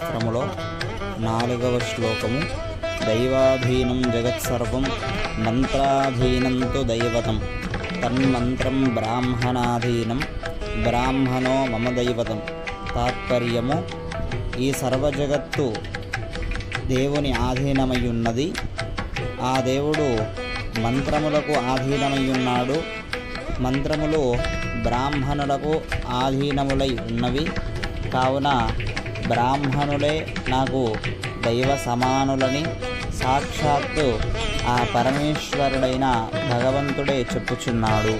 శాస్త్రములో నాలుగవ శ్లోకము దైవాధీనం జగత్సర్వం మంత్రాధీనంతు దైవతం. తన్మంత్రం బ్రాహ్మణాధీనం బ్రాహ్మణో మమ దైవతం. తాత్పర్యము ఈ సర్వజగత్తు దేవుని ఆధీనమై ఉన్నది ఆ దేవుడు మంత్రములకు ఆధీనమై ఉన్నాడు మంత్రములు బ్రాహ్మణులకు ఆధీనములై ఉన్నవి. కావున బ్రాహ్మణులే నాకు దైవ సమానులని సాక్షాత్తు ఆ పరమేశ్వరుడైన భగవంతుడే చెప్పుచున్నాడు.